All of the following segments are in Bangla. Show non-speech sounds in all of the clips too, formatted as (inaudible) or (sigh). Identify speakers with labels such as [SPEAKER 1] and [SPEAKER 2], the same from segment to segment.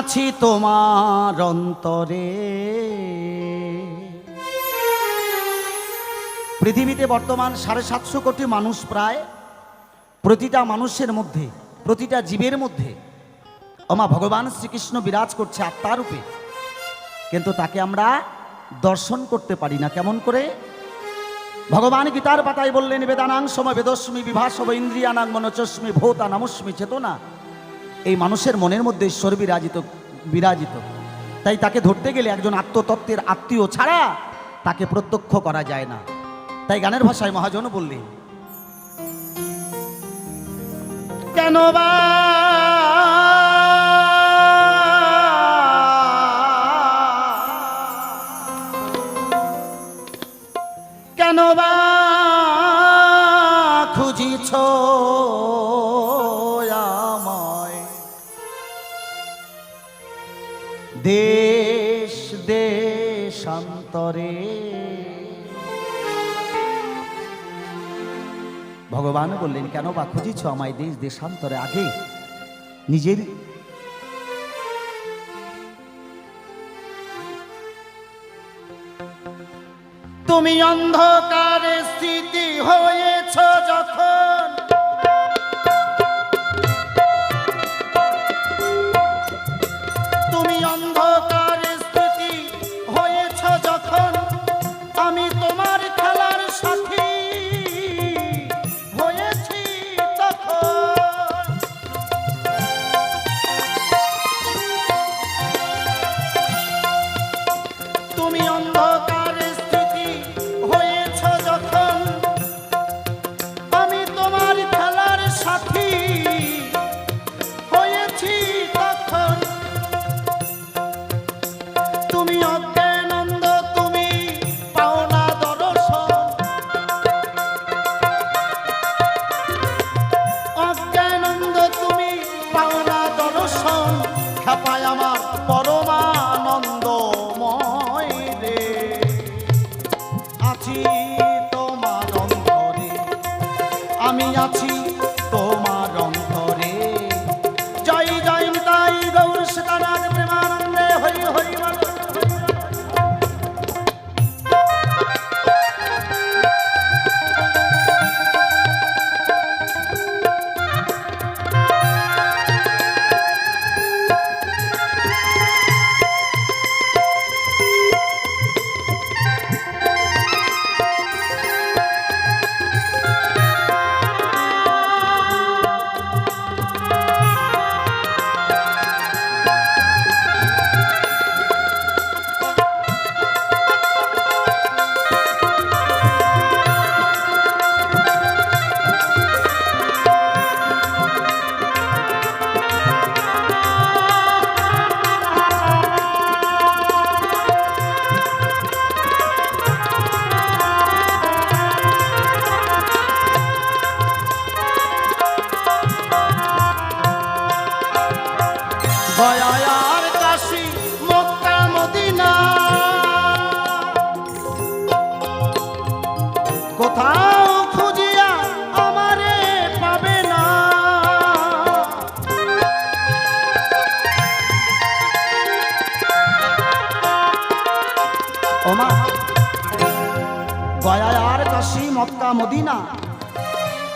[SPEAKER 1] আছি তোমার অন্তরে। পৃথিবীতে বর্তমান সাড়ে সাতশো কোটি মানুষ প্রায় প্রতিটা মানুষের মধ্যে, প্রতিটা জীবের মধ্যে। অমা ভগবান শ্রীকৃষ্ণ বিরাজ করছে আত্মারূপে কিন্তু তাকে আমরা দর্শন করতে পারি না। কেমন করে? ভগবান গীতার পাতায় বললেন, বেদানাং সময় বেদস্মি বিভাসব ইন্দ্রিয়ানাং মনচস্মি ভূতা নামস্মি চেতনা। এই মানুষের মনের মধ্যে ঈশ্বর বিরাজিত বিরাজিত। তাই তাকে ধরতে গেলে একজন আত্মতত্ত্বের আত্মীয় ছাড়া তাকে প্রত্যক্ষ করা যায় না। তাই গানের ভাষায় মহাজন বললেন, কেন বা দেশ দেশান্তরে ভগবান বললেন, কেন বা খুঁজিছ আমায় দেশ দেশান্তরে আগে নিজের তুমি অন্ধকারে স্থিতি হয়েছ অন্ধকারে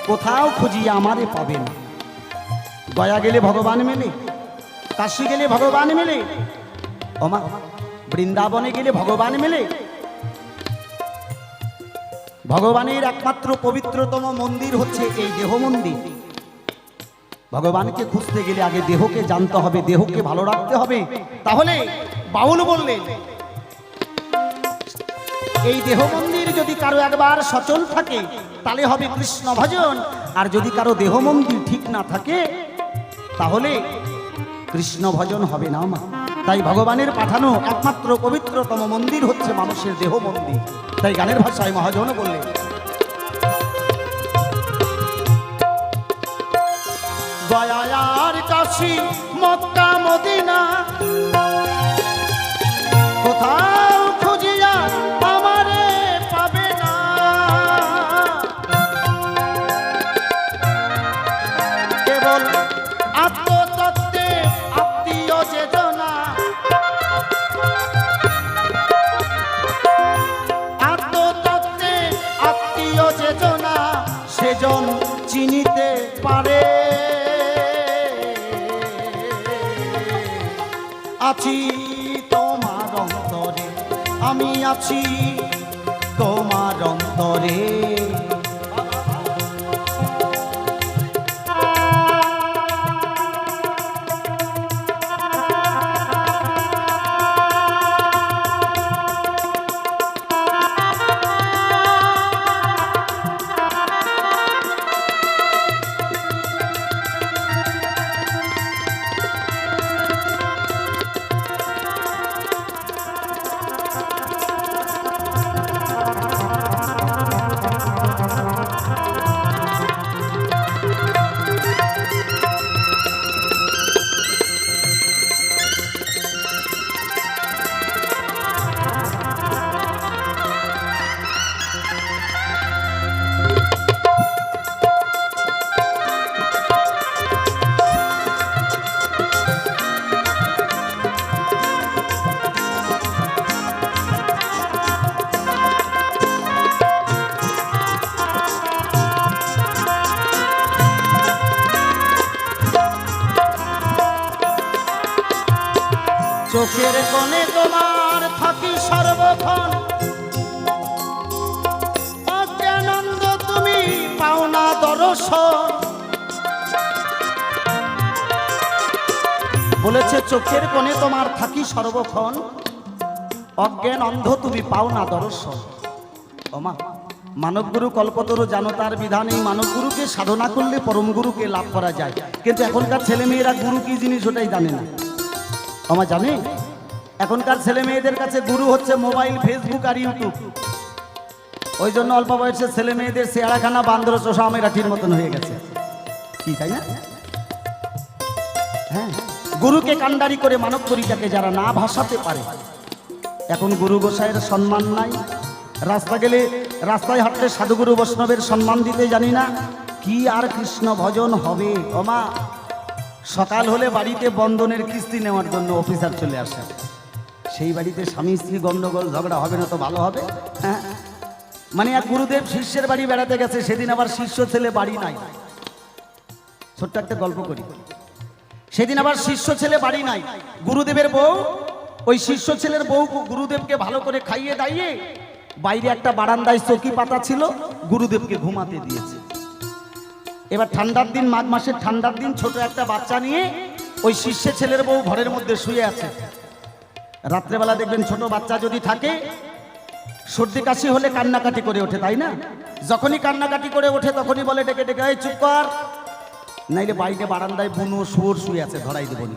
[SPEAKER 1] কোথাও খুঁজিয়া আমারে পাবে না। গয়া গেলে ভগবান মেলে, কাশি গেলে ভগবান মেলে, ওমা, বৃন্দাবনে গেলে ভগবান মেলে। ভগবানের একমাত্র পবিত্রতম মন্দির হচ্ছে এই দেহ মন্দির। ভগবানকে খুঁজতে গেলে আগে দেহকে জানতে হবে, দেহকে ভালো রাখতে হবে। তাহলে বাউল বললেন, এই দেহ মন্দির যদি কারও একবার সচল থাকে তাহলে হবে কৃষ্ণ ভজন। আর যদি কারও দেহ মন্দির ঠিক না থাকে, তাহলে কৃষ্ণ ভজন হবে না মা। তাই ভগবানের পাঠানো একমাত্র পবিত্রতম মন্দির হচ্ছে মানুষের দেহ মন্দির। তাই গানের ভাষায় মহাজন বললেন গয়ার কাশী মক্কা মদিনা চিনিতে পারে। আছি তোমার অন্তরে আমি আছি তোমার অন্তরে। চোখের কোণে তোমার থাকি সর্বক্ষণ। অজ্ঞানন্দ তুমি পাওনা দর্শন। বলেছে, চোখের কোণে তোমার থাকি সর্বক্ষণ। অজ্ঞান অন্ধ তুমি পাও না দর্শন। ওমা মানবগুরু কল্পতর জানো তার বিধান, এই মানবগুরুকে সাধনা করলে পরম গুরুকে লাভ করা যায়। কিন্তু এখনকার ছেলে মেয়েরা গুরু কি জিনিস ওটাই জানে না। আমার জানে? এখনকার ছেলে মেয়েদের কাছে গুরু হচ্ছে মোবাইল, ফেসবুক আর ইউটিউব। ওই জন্য অল্প বয়সের ছেলে মেয়েদের চেহারাখানা বান্দর চোষা আমের রাঠির মতন হয়ে গেছে। কি, তাই না? হ্যাঁ গুরুকে কান্ডারি করে মানব পরিচাকে যারা না ভাসাতে পারে, এখন গুরু গোসাইয়ের সম্মান নাই। রাস্তা গেলে রাস্তায় হাঁটলে সাধুগুরু বৈষ্ণবের সম্মান দিতে জানি না। কি আর কৃষ্ণ ভজন হবে? ওমা সকাল হলে বাড়িতে বন্ধনের কিস্তি নেওয়ার জন্য অফিসার চলে আসে। সেই বাড়িতে স্বামী স্ত্রী গন্ডগোল, ঝগড়া হবে না তো ভালো হবে? হ্যাঁ? মানে এক গুরুদেব শিষ্যের বাড়ি বেড়াতে গেছে, সেদিন আবার শিষ্য ছেলে বাড়ি নাই। ছোট্ট একটা গল্প করি। সেদিন আবার শিষ্য ছেলে বাড়ি নাই। গুরুদেবের বউ, ওই শিষ্য ছেলের বউ গুরুদেবকে ভালো করে খাইয়ে দাইয়ে বাইরে একটা বারান্দায় চকি পাতা ছিল, গুরুদেবকে ঘুমাতে দিয়েছে। এবার ঠান্ডার দিন, মাঘ মাসের ঠান্ডার দিন ছোট একটা বাচ্চা নিয়ে ওই শিষ্যে ছেলের বউ ঘরের মধ্যে শুয়ে আছে। রাত্রেবেলা দেখবেন ছোট বাচ্চা যদি থাকে, সর্দি কাশি হলে কান্নাকাটি করে ওঠে, তাই না? যখনই কান্নাকাটি করে ওঠে, তখনই বলে ডেকে ডেকে, এই, চুপ কর। নাইলে বাইরে বারান্দায় বুনো শুয়োর শুয়ে আছে ধরাই দেব নি।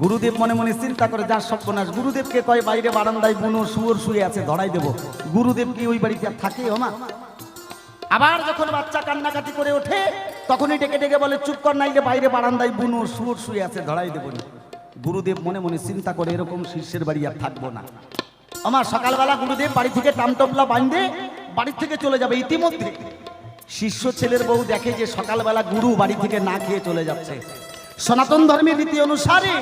[SPEAKER 1] গুরুদেব মনে মনে চিন্তা করে যার সর্বনাশ, গুরুদেবকে কয় বাইরে বারান্দায় বুনো শুয়োর শুয়ে আছে, ধরাই দেব। গুরুদেব কি ওই বাড়িতে থাকে, ও মা? আবার যখন বাচ্চা কান্নাকাটি করে ওঠে, তখনই ডেকে ডেকে বলে, চুপ কর নাইলে বাইরে বারান্দায় বুনো শুয়োর শুয়ে আছে, ধরাই দেব। গুরুদেব মনে মনে চিন্তা করে, এরকম শিষ্যের বাড়ি আর থাকব না। আমার সকালবেলা গুরুদেব বাড়ি থেকে টামটপলা বাঁধে, বাড়ি থেকে চলে যাবে ইতিমধ্যে। শিষ্য ছেলের বউ দেখে যে সকালবেলা গুরু বাড়ি থেকে না খেয়ে চলে যাচ্ছে। সনাতন ধর্মের রীতি অনুসারে,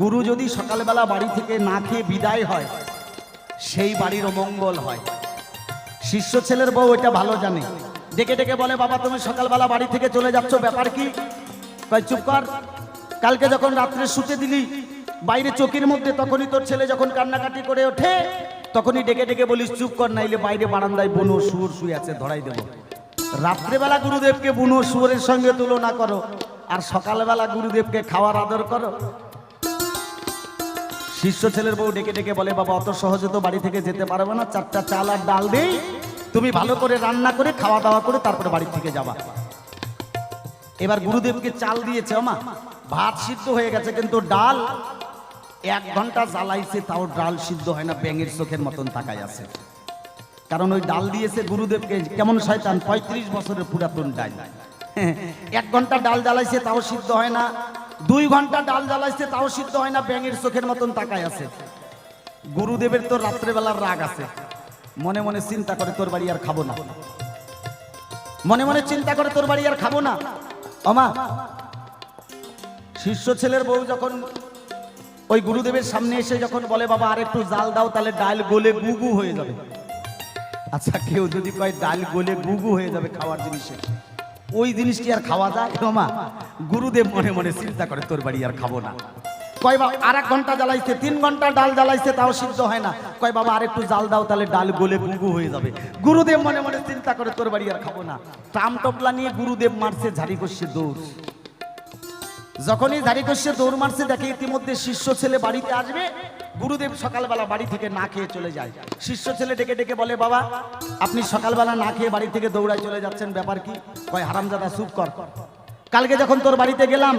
[SPEAKER 1] গুরু যদি সকালবেলা বাড়ি থেকে না খেয়ে বিদায় হয়, সেই বাড়ির অমঙ্গল হয়। শিষ্য ছেলের বউ এটা ভালো জানে। ডেকে ডেকে বলে, বাবা, তুমি সকালবেলা বাড়ি থেকে চলে যাচ্ছ, ব্যাপার কি? কয়, চুপ কর। কালকে যখন রাত্রে শুতে দিলি বাইরে চোখের মধ্যে, তখনই তোর ছেলে যখন কান্নাকাটি করে ওঠে, তখনই ডেকে ডেকে বলিস, চুপ কর, নাইলে বাইরে বারান্দায় বুনো সুর শুয়ে আছে, ধরাই দেবো। রাত্রেবেলা গুরুদেবকে বুনো সুরের সঙ্গে তুলনা করো, আর সকালবেলা গুরুদেবকে খাওয়ার আদর করো। শিষ্য ছেলের বউ ডেকে ডেকে বলে, বাবা, অত সহজে তো বাড়ি থেকে যেতে পারবে না, চারটা চাল আর ডাল দেই তুমি ভালো করে রান্না করে খাওয়া দাওয়া করে তারপরে বাড়ি থেকে যাবা। এবার গুরুদেবকে চাল দিয়েছে আমা ভাত সিদ্ধ হয়ে গেছে কিন্তু ডাল, এক ঘণ্টা জ্বালাইছে, তাও ডাল সিদ্ধ হয় না, ব্যাঙের চোখের মতন তাকায় আছে। কারণ ওই ডাল দিয়েছে গুরুদেবকে, কেমন শয়তান, পঁয়ত্রিশ বছরের পুরাতন ডাল। (laughs) এক ঘণ্টা ডাল জ্বালাইছে, তাও সিদ্ধ হয় না। দুই ঘণ্টা ডাল জ্বালাইছে, তাও সিদ্ধ হয় না, ব্যাঙের চোখের মতন তাকায় আছে। গুরুদেবের তো রাত্রেবেলার রাগ আছে। মনে মনে চিন্তা করে তোর বাড়ি আর খাব না। মনে মনে চিন্তা করে তোর বাড়ি আর খাব না। অমা, শিষ্য ছেলের বউ যখন ওই গুরুদেবের সামনে এসে যখন বলে, বাবা, আর একটু জাল দাও, তাহলে ডাল গলে গুগু হয়ে যাবে। আচ্ছা কেউ যদি কয়, ডাল গলে গুগু হয়ে যাবে খাওয়ার জিনিসে। ওই জিনিস কি আর খাওয়া যায় মা গুরুদেব মনে মনে চিন্তা করে, তোর বাড়ি আর খাব না। কয় বাবা আর এক ঘণ্টা জ্বালাইছে, তিন ঘণ্টা ডাল জ্বালাইছে, তাও সিদ্ধ হয় না। কয় বাবা আর একটু জাল দাও, তাহলে ডাল গলে গুগু হয়ে যাবে। গুরুদেব মনে মনে চিন্তা করে, তোর বাড়ি আর খাব না। ট্রাম টপলা নিয়ে গুরুদেব মারছে ঝাড়ি করছে দৌড়। যখনই ঝাড়ি করছে দৌড় মারছে, দেখে ইতিমধ্যে শিষ্য ছেলে বাড়িতে আসবে। গুরুদেব সকালবেলা বাড়ি থেকে না খেয়ে চলে যায়। শিষ্য ছেলে ডেকে ডেকে বলে, বাবা, আপনি সকালবেলা না খেয়ে বাড়ি থেকে দৌড়ায় চলে যাচ্ছেন, ব্যাপার কি? কয়, হারামজাদা, চুপ কর। কালকে যখন তোর বাড়িতে গেলাম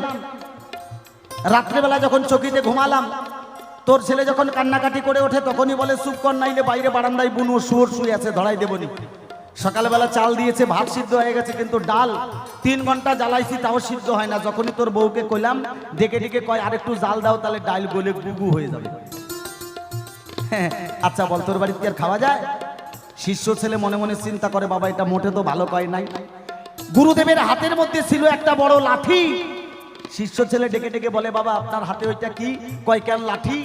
[SPEAKER 1] রাত্রেবেলা যখন চকিতে ঘুমালাম, তোর ছেলে যখন কান্নাকাটি করে ওঠে, তখনই বলে, চুপ কর নাইলে বাইরে বারান্দায় বুনো শুয়োর শুয়ে আছে, ধরাই দেবনি সকালবেলা চাল দিয়েছে, ভাত সিদ্ধ হয়ে গেছে, কিন্তু ডাল তিন ঘণ্টা জ্বালাইছি, তাও সিদ্ধ হয় না। যখনই তোর বউকে কইলাম, ডেকে ডেকে কয় আরেকটু জাল দাও, তাহলে ডাল গলে গুগু হয়ে যাবে। (laughs) আচ্ছা বল, তোর বাড়িতে আর খাওয়া যায়? শিষ্য ছেলে মনে মনে চিন্তা করে, বাবা, এটা মোটে তো ভালো কয় নাই। গুরুদেবের হাতের মধ্যে ছিল একটা বড় লাঠি। শিষ্য ছেলে ডেকে ডেকে বলে, বাবা, আপনার হাতে ওইটা কি? কয় কেন লাঠি?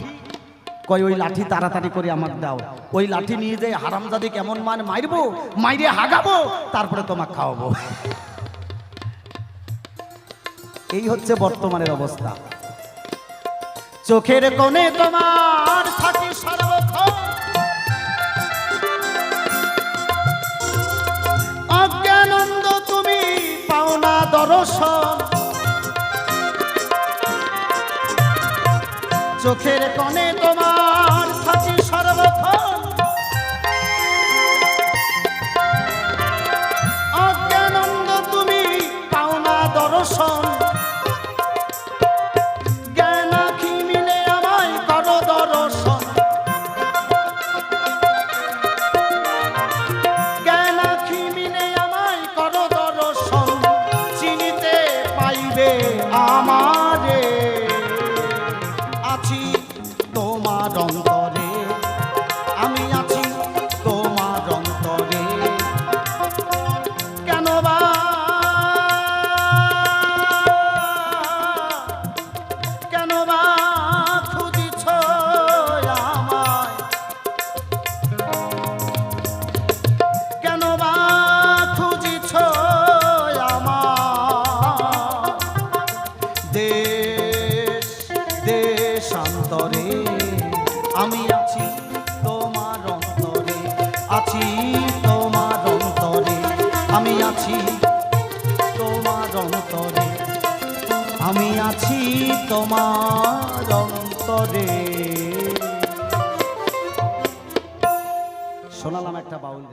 [SPEAKER 1] কয়, ওই লাঠি তাড়াতাড়ি করে আমার দাও। ওই লাঠি নিয়ে যাই হারামজাদি কেমন মান মারবো? মাইরে হাগাবো? তারপরে তোমাকে খাওয়াবো। এই হচ্ছে বর্তমানের অবস্থা। চোখের কোণে তোমার থাকি সর্বক্ষণ। অজ্ঞানন্দ তুমি পাওনা দর্শন। চোখের কনে তোমার তোমার আমি আছি তোমার অন্তরে, আছি তোমার অন্তরে, আমি আছি তোমার অন্তরে, আমি আছি তোমার অন্তরে। শোনালাম একটা বাউল